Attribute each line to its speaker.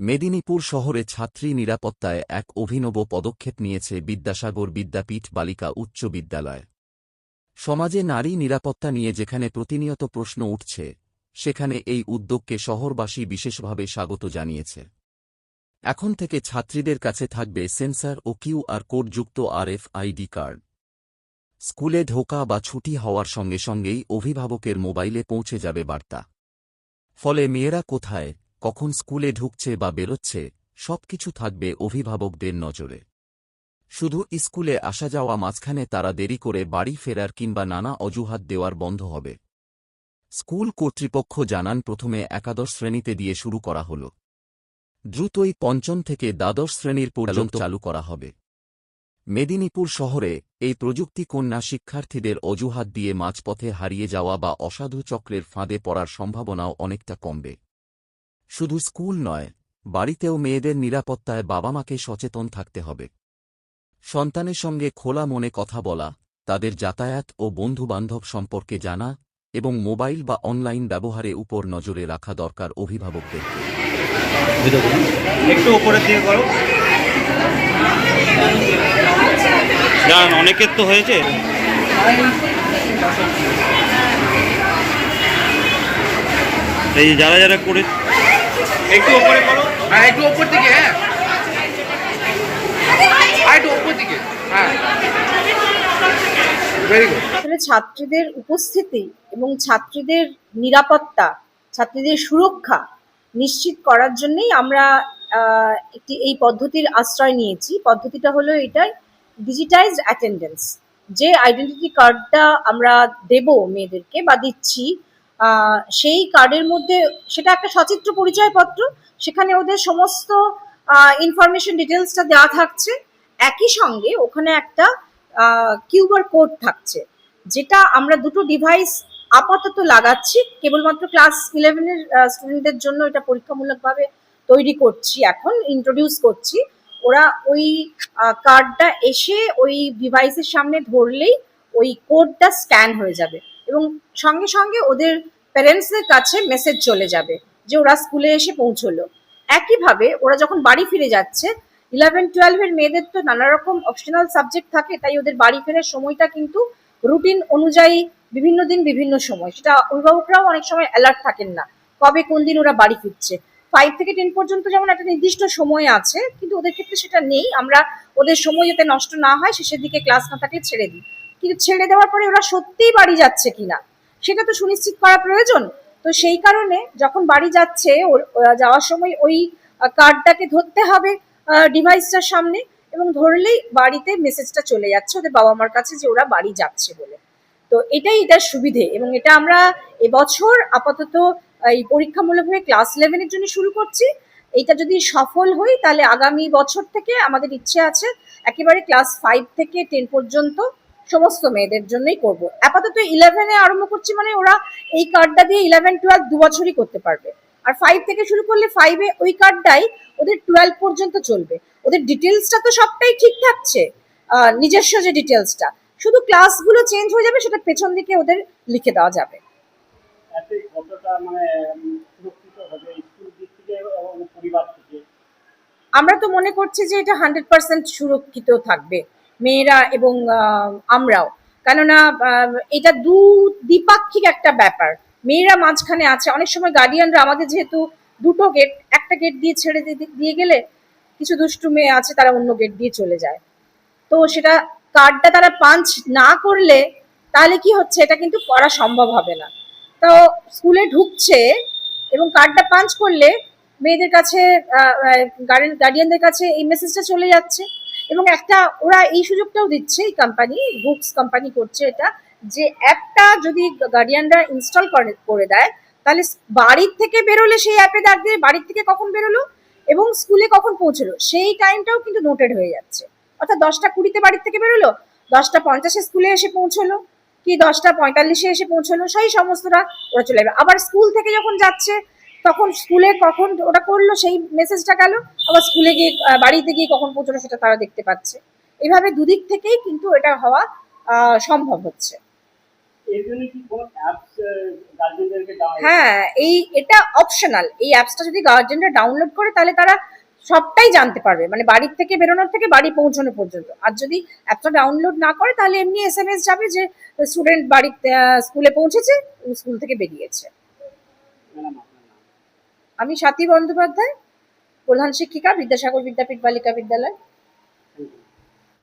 Speaker 1: মেদিনীপুর শহরে ছাত্রী নিরাপত্তায় এক অভিনব পদক্ষেপ নিয়েছে বিদ্যাসাগর বিদ্যাপীঠ বালিকা উচ্চ বিদ্যালয়। সমাজে নারী নিরাপত্তা নিয়ে যেখানে প্রতিনিয়ত প্রশ্ন উঠছে, সেখানে এই উদ্যোগকে শহরবাসী বিশেষভাবে স্বাগত জানিয়েছে। এখন থেকে ছাত্রীদের কাছে থাকবে সেন্সর ও কিউআর কোডযুক্ত আরএফ আইডি কার্ড। স্কুলে ঢোকা বা ছুটি হওয়ার সঙ্গে সঙ্গেই অভিভাবকের মোবাইলে পৌঁছে যাবে বার্তা। ফলে মেয়েরা কোথায় কখন স্কুলে ঢুকছে বা বেরোচ্ছে, সবকিছু থাকবে অভিভাবকদের নজরে। শুধু স্কুলে আসা যাওয়া মাঝখানে তারা দেরি করে বাড়ি ফেরার কিংবা নানা অজুহাত দেওয়ার বন্ধ হবে। স্কুল কর্তৃপক্ষ জানান প্রথমে একাদশ শ্রেণীতে দিয়ে শুরু করা হল। দ্রুতই পঞ্চম থেকে দ্বাদশ শ্রেণির পর্যন্ত চালু করা হবে। মেদিনীপুর শহরে এই প্রযুক্তি কন্যা শিক্ষার্থীদের অজুহাত দিয়ে মাঝপথে হারিয়ে যাওয়া বা অসাধু চক্রের ফাঁদে পড়ার সম্ভাবনাও অনেকটা কমবে। শুধু স্কুল নয়, বাড়িতেও মেয়েদের নিরাপত্তায় বাবা মাকে সচেতন থাকতে হবে। সন্তানের সঙ্গে খোলা মনে কথা বলা, তাদের যাতায়াত ও বন্ধুবান্ধব সম্পর্কে জানা এবং মোবাইল বা অনলাইন ব্যবহারে উপর নজরে রাখা দরকার
Speaker 2: অভিভাবকদের। অনেকের তো হয়েছে। এই যারা যারা করে
Speaker 3: একটু উপরে করো হ্যাঁ একটু উপর হ্যাঁ। হ্যাঁ।
Speaker 4: ছাত্রীদের উপস্থিতি এবং ছাত্রীদের নিরাপত্তা, ছাত্রীদের সুরক্ষা নিশ্চিত করার জন্যই আমরা একটি, এই পদ্ধতির আশ্রয় নিয়েছি। পদ্ধতিটা হলো এটাই ডিজিটাইজড অ্যাটেন্ডেন্স যে আইডেন্টিটি কার্ডটা আমরা দেব মেয়েদেরকে বা দিচ্ছি সেই কার্ডের মধ্যে সেটা একটা সচিত্র পরিচয়পত্র। সেখানে ওদের সমস্ত ইনফরমেশন ডিটেলসটা দেওয়া থাকছে। একই সঙ্গে ওখানে একটা কিউআর কোড থাকছে। যেটা আমরা দুটো ডিভাইস আপাতত লাগাচ্ছি। কেবলমাত্র ক্লাস ইলেভেনের স্টুডেন্টদের জন্য এটা পরীক্ষামূলকভাবে তৈরি করছি এখন ইন্ট্রোডিউস করছি। ওরা ওই কার্ডটা এসে ওই ডিভাইসের সামনে ধরলেই ওই কোডটা স্ক্যান হয়ে যাবে। এবং সঙ্গে সঙ্গে ওদের প্যারেন্টসদের কাছে মেসেজ চলে যাবে যে ওরা স্কুলে এসে পৌঁছলো। একইভাবে ওরা যখন বাড়ি ফিরে যাচ্ছে ইলেভেন টুয়েলভের মেয়েদের তো নানা রকম অপশনাল সাবজেক্ট থাকে, তাই ওদের বাড়ি ফেরার সময়টা কিন্তু রুটিন অনুযায়ী বিভিন্ন দিন বিভিন্ন সময়। সেটা অভিভাবকরাও অনেক সময় অ্যালার্ট থাকেন না, কবে কোন দিন ওরা বাড়ি ফিরছে। ফাইভ থেকে টেন পর্যন্ত যেমন একটা নির্দিষ্ট সময় আছে, কিন্তু ওদের ক্ষেত্রে সেটা নেই। আমরা ওদের সময় যাতে নষ্ট না হয়, শেষের দিকে ক্লাস না থাকলে ছেড়ে দিই। কিন্তু ছেড়ে দেওয়ার পরে ওরা সত্যিই বাড়ি যাচ্ছে কিনা, সেটা তো সুনিশ্চিত করা প্রয়োজন। তো সেই কারণে যখন বাড়ি যাচ্ছে যাওয়ার সময় ওই কার্ডটাকে ধরতে হবে ডিভাইসটার সামনে এবং ধরলেই বাড়িতে মেসেজটা চলে যাচ্ছে ওদের বাবা মার কাছে যে ওরা বাড়ি যাচ্ছে বলে। তো এটাই এটার সুবিধে এবং এটা আমরা এবছর আপাতত এই পরীক্ষামূলকভাবে ক্লাস ইলেভেনের জন্য শুরু করছি। এইটা যদি সফল হই, তাহলে আগামী বছর থেকে আমাদের ইচ্ছে আছে একেবারে ক্লাস ফাইভ থেকে টেন পর্যন্ত সমস্ত মেয়েদের জন্যই করব। আপাতত ইলেভেনে আরম্ভ করছি মানে ওরা এই কার্ডটা দিয়ে ইলেভেন টুয়েলভ দু বছরই করতে পারবে। আর ফাইভ থেকে শুরু করলে ফাইভে ওই কার্ডটাই ওদের টুয়েলভ পর্যন্ত চলবে। ওদের ডিটেলসটা তো সবটাই ঠিক থাকছে নিজস্ব যে ডিটেলসটা শুধু ক্লাসগুলো চেঞ্জ হয়ে যাবে সেটা পেছন দিকে ওদের লিখে দেওয়া যাবে।
Speaker 2: মানে
Speaker 4: আমরা তো মনে করছি যে এটা হান্ড্রেড পার্সেন্ট সুরক্ষিত থাকবে। মেয়েরা এবং আমরাও। কেননা এটা দু দ্বিপাক্ষিক একটা ব্যাপার। মেয়েরা মাঝখানে আছে। অনেক সময় গার্ডিয়ানরা আমাদের যেহেতু দুটো গেট একটা গেট দিয়ে ছেড়ে দিয়ে- গেলে কিছু দুষ্টু মেয়ে আছে, তারা অন্য গেট দিয়ে চলে যায়। তো সেটা কার্ডটা তারা পাঞ্চ না করলে তাহলে কি হচ্ছে? এটা কিন্তু করা সম্ভব হবে না। তো স্কুলে ঢুকছে এবং কার্ডটা পাঞ্চ করলে মেয়েদের কাছে গার্ডিয়ানদের কাছে এই মেসেজটা চলে যাচ্ছে। এবং একটা, ওরা এই সুযোগটাও দিচ্ছে এই কোম্পানি বুকস কোম্পানি করছে এটা, যে অ্যাপটা যদি গার্ডিয়ানরা ইনস্টল করে করে দেয়, তাহলে বাড়ির থেকে বেরোলে সেই অ্যাপে দিয়ে বাড়ির থেকে কখন বেরোলো এবং স্কুলে কখন পৌঁছলো, সেই টাইমটাও কিন্তু নোটেড হয়ে যাচ্ছে। অর্থাৎ দশটা কুড়িতে বাড়ির থেকে বেরোলো, দশটা পঞ্চাশে স্কুলে এসে পৌঁছলো, কি দশটা পঁয়তাল্লিশে এসে পৌঁছলো, সেই সমস্তটা ওরা চলে যাবে। আবার স্কুল থেকে যখন যাচ্ছে তখন স্কুলে কখন ওটা করল সেই মেসেজটা গেল। আবার স্কুলে গিয়ে বাড়িতে গিয়ে কখন পৌঁছলো সেটা তারা দেখতে পাচ্ছে। এইভাবে দুদিক থেকেই কিন্তু এটা হওয়া সম্ভব হচ্ছে? হ্যাঁ এই এটা অপশনাল এই অ্যাপসটা যদি গার্জেনরা ডাউনলোড করে তাহলে তারা সবটাই জানতে পারবে। মানে বাড়ির থেকে বেরোনোর থেকে বাড়ি পৌঁছানো পর্যন্ত। আর যদি অ্যাপটা ডাউনলোড না করে তাহলে এমনি এস এম এস যাবে যে স্টুডেন্ট বাড়িতে স্কুলে পৌঁছেছে স্কুল থেকে বেরিয়েছে। আমি স্বাতী বন্দ্যোপাধ্যায় প্রধান শিক্ষিকা বিদ্যাসাগর বিদ্যাপীঠ বালিকা বিদ্যালয়।